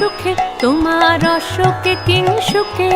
সুখে, তোমার অসুখে কিংসুখে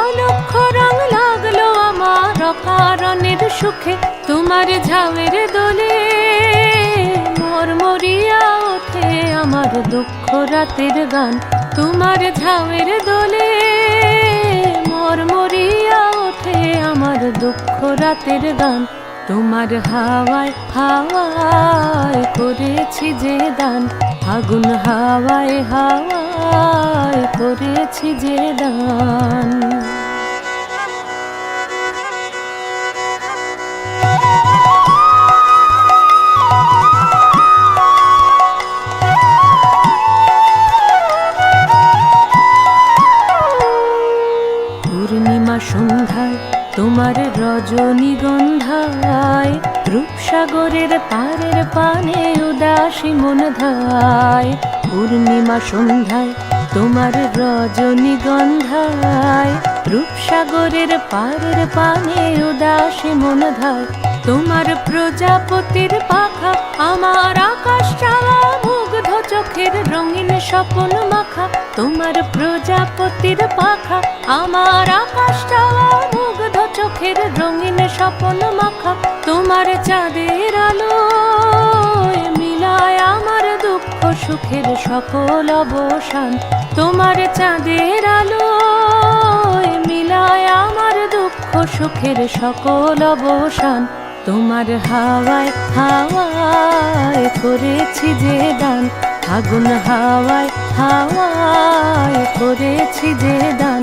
অলক্ষ রং লাগল আমার অকারণের সুখে, তোমার ঝাউয়ের দোলে। মোর মরিয়া ওঠে আমার দুঃখ রাতের গান, তোমার ঝাউয়ের দোলে। মোর মরিয়া ওঠে আমার দুঃখ রাতের গান, তোমার হাওয়ায় হাওয়ায় করেছি যে দান। আগুন হাওয়ায় হাওয়ায় করেছি যে দান। পূর্ণিমা সন্ধ্যায় তোমার রজনীগন্ধায় রূপসাগরের পারের পানে উদাসী মন ধায়। পূর্ণিমা সন্ধ্যায় তোমার রজনীগন্ধায়। রূপসাগরের পারের পানে উদাসী মন ধায়। তোমার প্রজাপতির পাখা আমার আকাশ চাওয়া মুগ্ধ চোখের রঙিন স্বপন মাখা। তোমার প্রজাপতির পাখা আমার আকাশ মুগ্ধ চোখের রঙিন স্বপন মাখা তোমার চাঁদের আলো। মিলায় আমার দুঃখ, সুখের সকল অবসান তোমার চাঁদের আলো। মিলায় আমার দুঃখ, সুখের সকল অবসান তোমার হাওয়ায় হাওয়ায় করেছি যে দান। আগুন হাওয়ায় হাওয়ায় করেছি যে দান।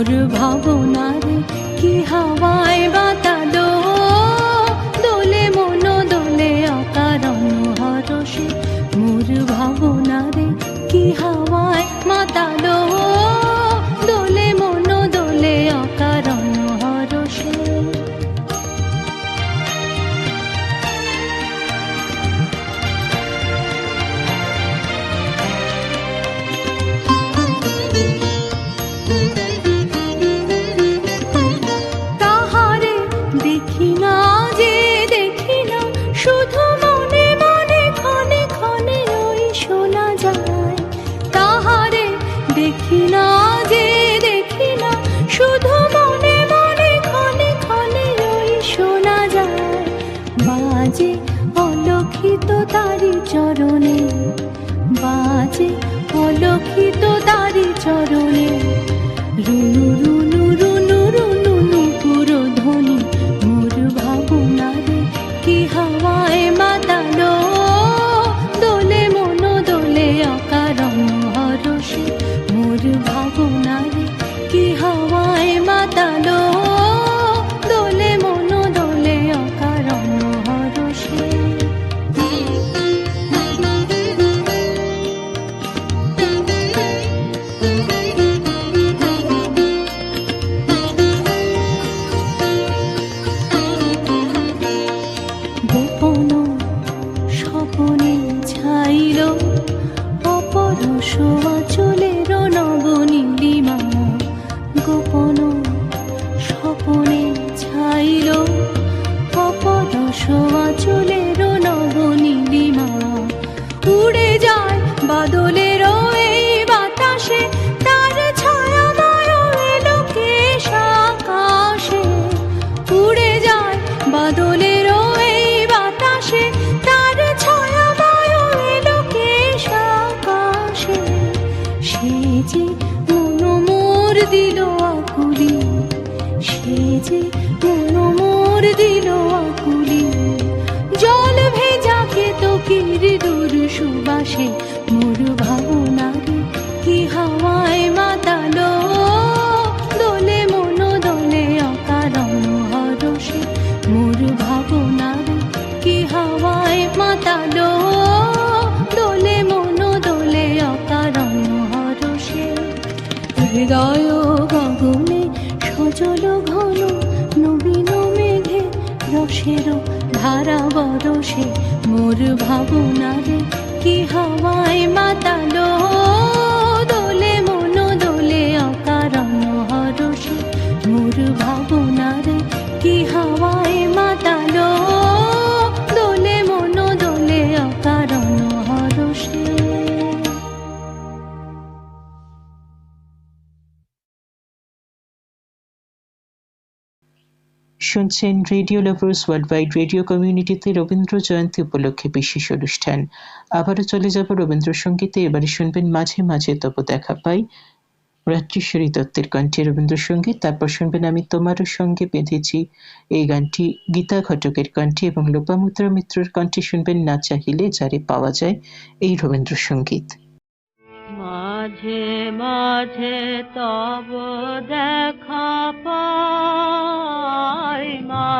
মোর ভাবনার কি হাওয়ায় বাতালো? দোলে মন দোলে অকারণ হরসে মোর ভাবনার কি হাওয়ায় মাতালো রুনু সোয়া চুলের নব নীলিমা উড়ে যায় বাদলের এই বাতাসে হৃদয় গগনে সজল ঘন নবীন মেঘে রসের ধারা বরসে। মোর ভাবনারে কি হওয়ায় মাতালো? শুনছেন radio lovers world wide radio কমিউনিটিতে রবীন্দ্র জয়ন্তী উপলক্ষে বিশেষ অনুষ্ঠান। আবারও চলে যাব রবীন্দ্রসঙ্গীতে। এবারে শুনবেন মাঝে মাঝে তব দেখা পাই রাজ্যেশ্বরী দত্তের কণ্ঠে রবীন্দ্রসঙ্গীত। তারপর শুনবেন আমি তোমারও সঙ্গে বেঁধেছি। এই গানটি গীতা ঘটকের কণ্ঠে এবং লোপামুদ্রা মিত্রর কণ্ঠে শুনবেন না চাহিলে যারে পাওয়া যায় এই রবীন্দ্রসঙ্গীত। মাঝে মাঝে তব দেখা পাই।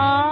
Oh.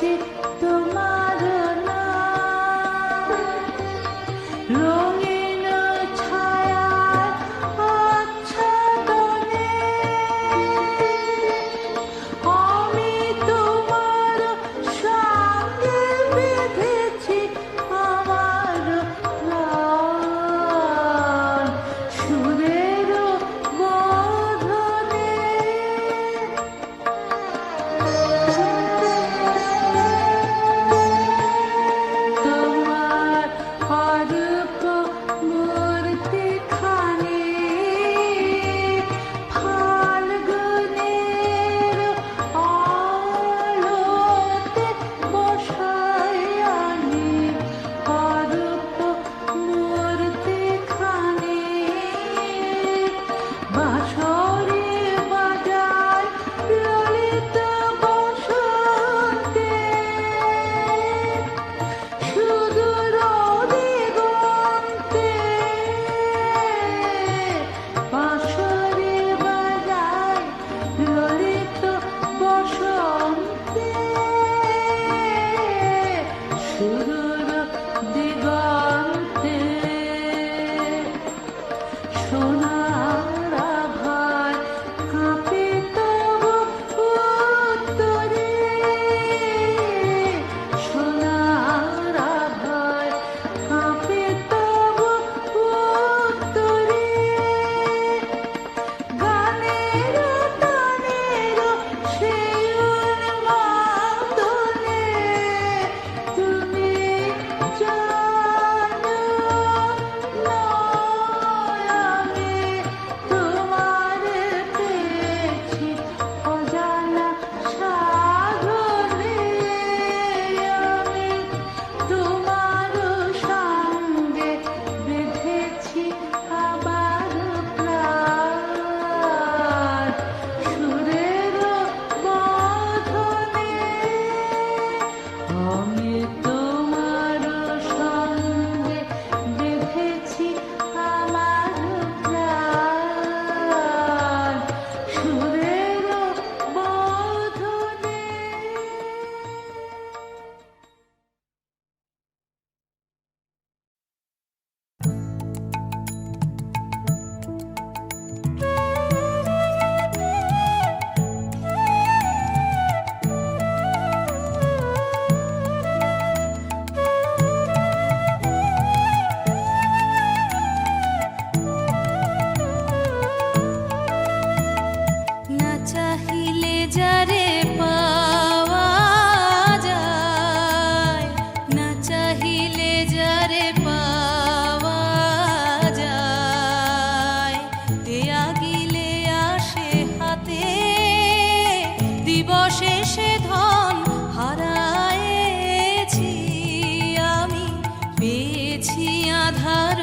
去 রাধা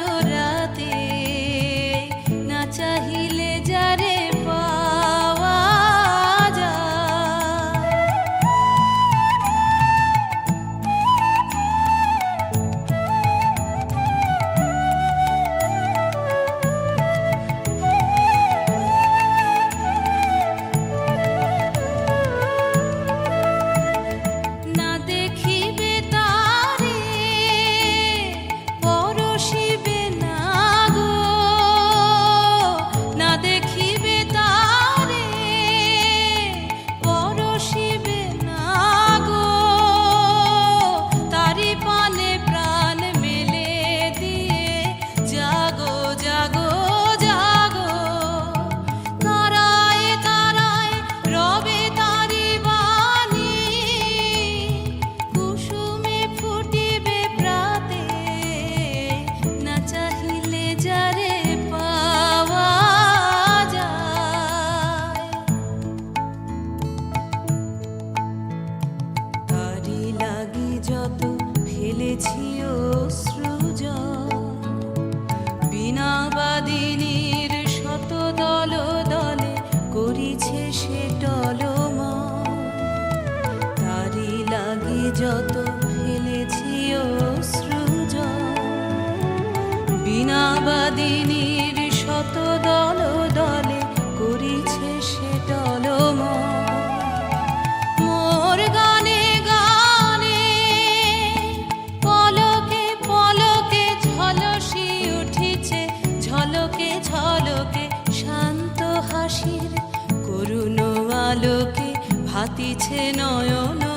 ভাতিছে নয়ন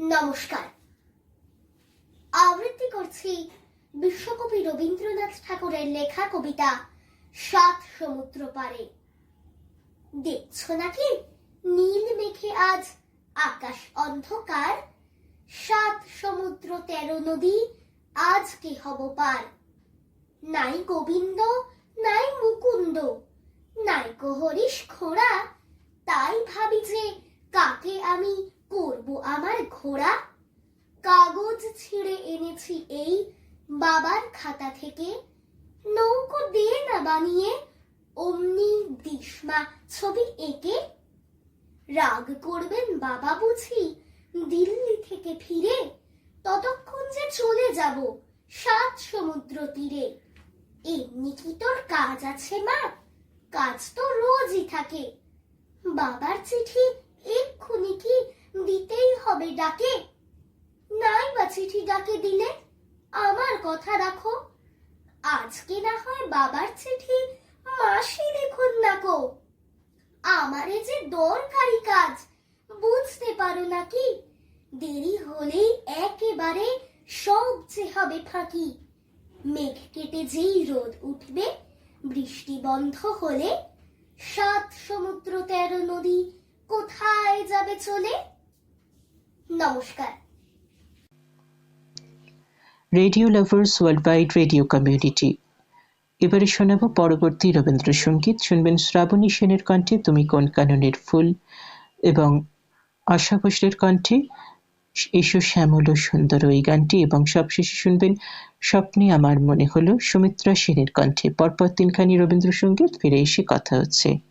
নমস্কার। আবৃত্তি করছি বিশ্বকবি রবীন্দ্রনাথ ঠাকুরের লেখা কবিতা সাত সমুদ্র পারে। দেখছ নাকি? নীল মেঘে আজ আকাশ অন্ধকার। সাত সমুদ্র তেরো নদী আজ কি হব পার? নাই গোবিন্দ, নাই মুকুন্দ, নাই হরিশ খোড়া তাই ভাবি যে কাকে আমি করব আমার ঘোড়া? কাগজ ছিঁড়ে এনেছি এই বাবার খাতা থেকে। নৌকো দিয়ে না বানিয়ে, অমনি দিশমা ছবি এঁকে। রাগ করবেন বাবা বুঝি, দিল্লি থেকে ফিরে? ততক্ষণ যে চলে যাব সাত সমুদ্র তীরে। এমনি কি তোর কাজ আছে, মা? কাজ তো রোজই থাকে। বাবার চিঠি এক্ষুনি কি দিতেই হবে ডাকে। নাই বা চিঠি ডাকে দিলে? আমার কথা রাখো। আজকে না হয় বাবার চিঠি, মাসি দেখুন না কো আমারে যে দরকারি কাজ, বুঝতে পারো নাকি দেরি হলেই একেবারে সব যে হবে ফাঁকি। মেঘ কেটে যেই রোদ উঠবে, বৃষ্টি বন্ধ হলে সাত সমুদ্র তেরো নদী কোথায় যাবে চলে? নমস্কার। Radio lovers world wide radio community এবারে শোনাবো পরবর্তী রবীন্দ্রসঙ্গীত। শুনবেন শ্রাবণী সেনের কণ্ঠে তুমি কোন কাননের ফুল? এবং আশা ভোসলের কণ্ঠে এসো শ্যামল ও সুন্দর ওই গানটি। এবং সবশেষে শুনবেন স্বপ্নে আমার মনে হলো সুমিত্রা সেনের কণ্ঠে। পরপর তিনখানি রবীন্দ্রসঙ্গীত, ফিরে এসে কথা হচ্ছে।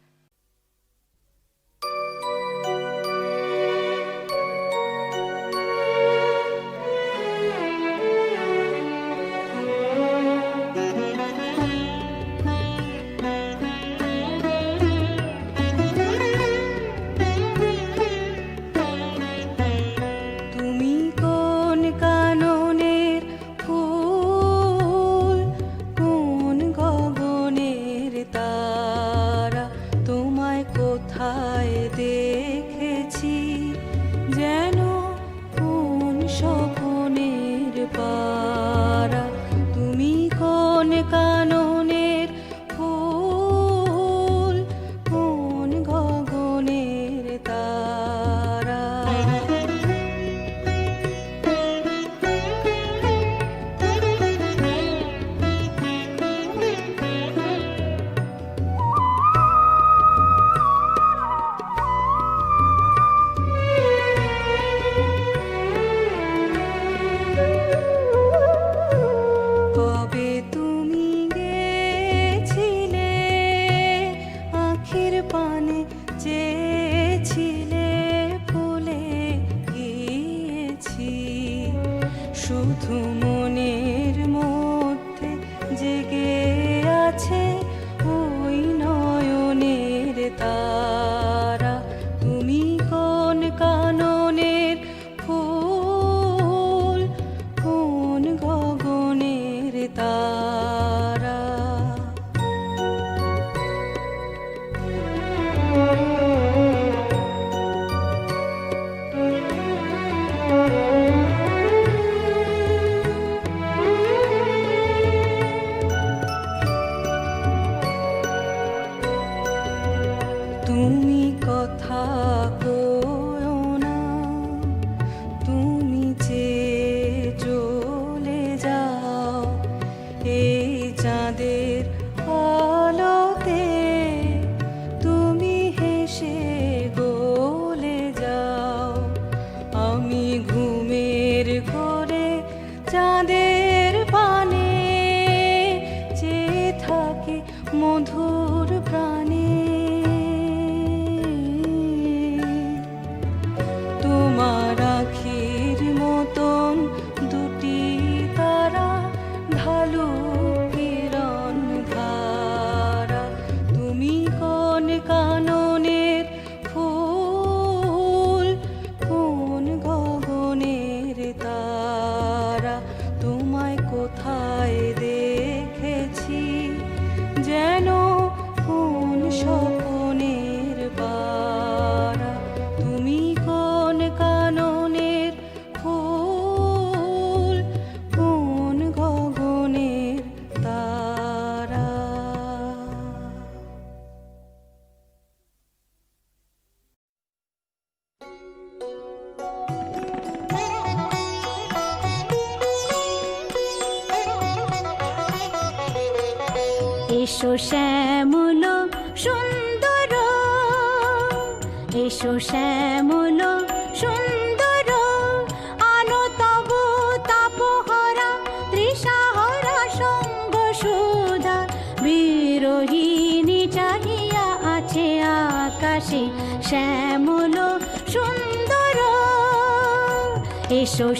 so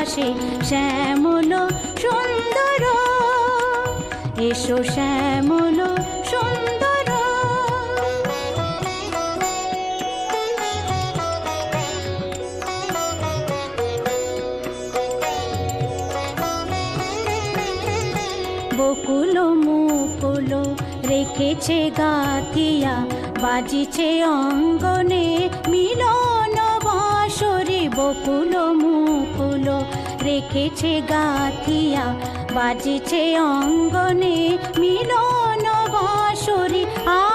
আকাশে শ্যামল সুন্দর। এসো শ্যামল সুন্দর। বকুল মুকুল রেখেছে গাথিয়া, বাজিছে অঙ্গনে মিলন বাসরে বকুল মু রেখেছে গাথিয়া বাজেছে অঙ্গনে মিলন বাসরে আ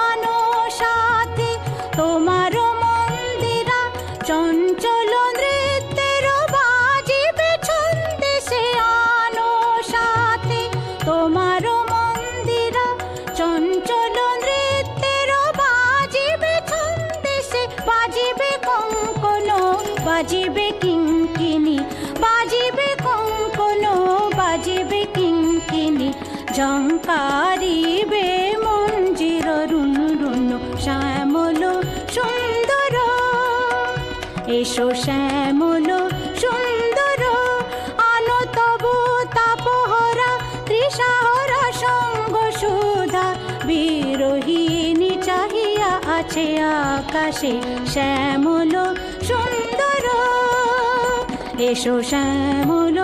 হারিবে মঞ্জির রুন শ্যামল সুন্দর। এসো শ্যামল সুন্দর আলো তবু তাপহরা ত্রিসাহরা সঙ্গ সুধা। বিরোহিণী চাহিয়া আছে আকাশে শ্যামল সুন্দর। এসো শ্যামল